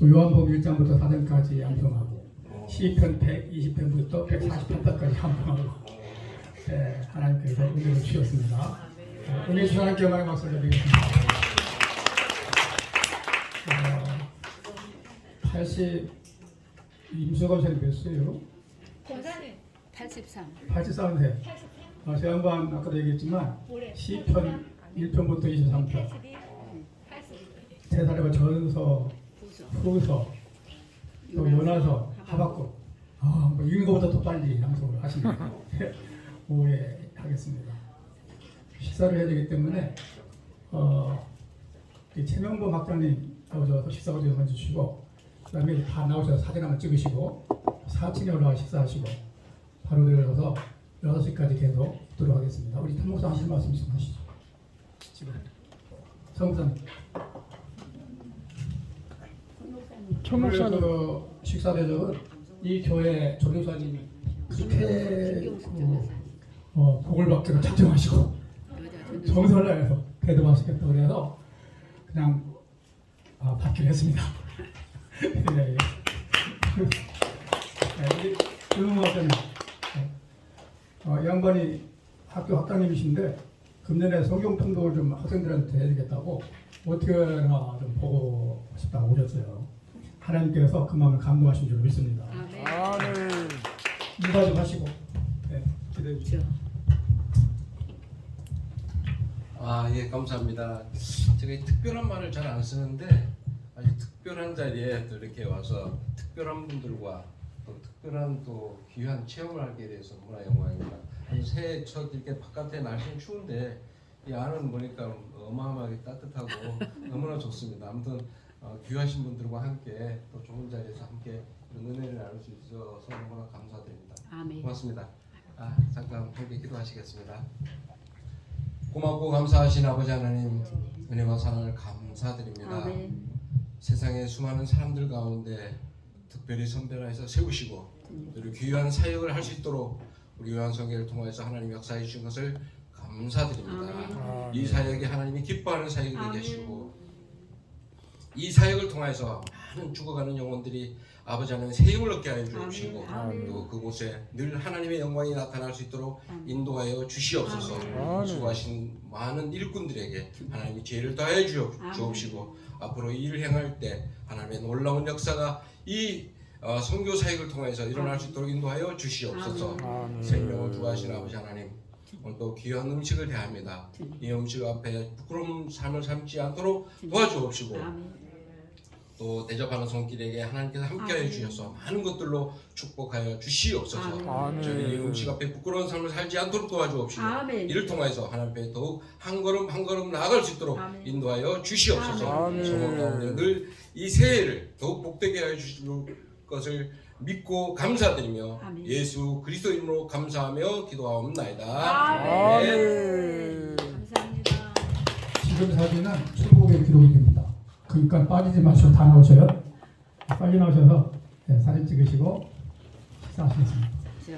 또 요한복음 1장부터 4장까지 암송하고 시편 120편부터 148편까지 암송하고 네, 하나님께서 은혜를 주셨습니다. 네, 은혜 주신 하나님께 영광의 박수를 드리겠습니다. 어, 80 임수건 선생님 몇? 권사님 83. 83세. 어, 제 양반 아까도 얘기했지만 올해 시편 1편부터 23편 82, 82. 세 사람의 전서, 부서. 후서, 또 요나서, 하박국. 아, 뭐 것보다 더 빨리 양속을 하십니다. 오해하겠습니다. 식사를 해야 되기 때문에 어, 이 최명범 학장님 나오셔서 식사가 좀 먼저 주시고 그 다음에 다 나오셔서 사진 한번 찍으시고 사친이 올라와 식사하시고 바로 내려가서 6시까지 계속 있도록 하겠습니다. 우리 탐목사 하실 말씀 좀 하시죠. 지금 성목사님. 천 목사님 그 식사 대접은 이 교회 조교사님이 그렇게 그, 어, 복을 받기로 작정하시고 정성을 다해서 대접하시겠다고 그래서 그냥 아, 받기로 했습니다. 네, 네. 네, 우리. 어, 이 양반이 학교 학장님이신데 금년에 성경 통독을 좀 학생들한테 해야겠다고 어떻게나 좀 보고 싶다고 오셨어요. 하나님께서 그 마음을 감동하신 줄 믿습니다. 아멘. 아멘 인사 좀 하시고 네, 기대해 주세요. 저 아, 예, 감사합니다. 제가 이 특별한 말을 잘 안 쓰는데 아주 특별한 자리에 또 이렇게 와서 특별한 분들과 또 특별한 또 귀한 체험을 하게 돼서 너무나 영광입니다. 새해 첫 이렇게 바깥에 날씨는 추운데 이 안은 보니까 어마어마하게 따뜻하고 너무나 좋습니다. 아무튼 어, 귀하신 분들과 함께 또 좋은 자리에서 함께 이런 은혜를 나눌 수 있어서 너무나 감사드립니다. 아멘. 고맙습니다. 아, 잠깐 함께 기도하시겠습니다. 고맙고 감사하신 아버지 하나님 은혜와 사랑을 감사드립니다. 아멘. 세상의 수많은 사람들 가운데 특별히 선별해서 세우시고 그리고 귀한 사역을 할 수 있도록 우리 요한성계를 통해서 하나님 역사해 주신 것을 감사드립니다. 이 사역이 하나님이 기뻐하는 사역이 되게 아멘. 하시고 이 사역을 통해서 많은 죽어가는 영혼들이 아버지 하나님 새 힘을 얻게 하여 주시고 아멘. 또 그곳에 늘 하나님의 영광이 나타날 수 있도록 아멘. 인도하여 주시옵소서. 아멘. 수고하신 많은 일꾼들에게 하나님이 지혜를 더해 주옵- 아멘. 주옵시고 앞으로 이 일을 행할 때 하나님의 놀라운 역사가 이 어, 선교 사역을 통해서 일어날 수 있도록 인도하여 주시옵소서. 아멘. 생명을 주하신 아버지 하나님 오늘 또 귀한 음식을 대합니다. 이 음식 앞에 부끄러운 삶을 삼지 않도록 도와주옵시고. 또 대접하는 손길에게 하나님께서 아멘. 주셔서 많은 것들로 축복하여 주시옵소서. 저희 이 음식 앞에 부끄러운 삶을 살지 않도록 도와주옵시고. 이를 통해서 하나님 앞에 더욱 한 걸음 한 걸음 나아갈 수 있도록. 인도하여 주시옵소서. 성원 가운데 늘 이 새해를 더욱 복되게 하여 주실 것을 믿고 감사드리며 아멘. 예수 그리스도 이름으로 감사하며 기도하옵나이다. 아멘 감사합니다. 지금 사진은 출국의 기록이 됩니다. 그러니까 빠지지 마시고 다 나오셔요. 빨리 나오셔서 네, 사진 찍으시고 식사하시겠습니다. 저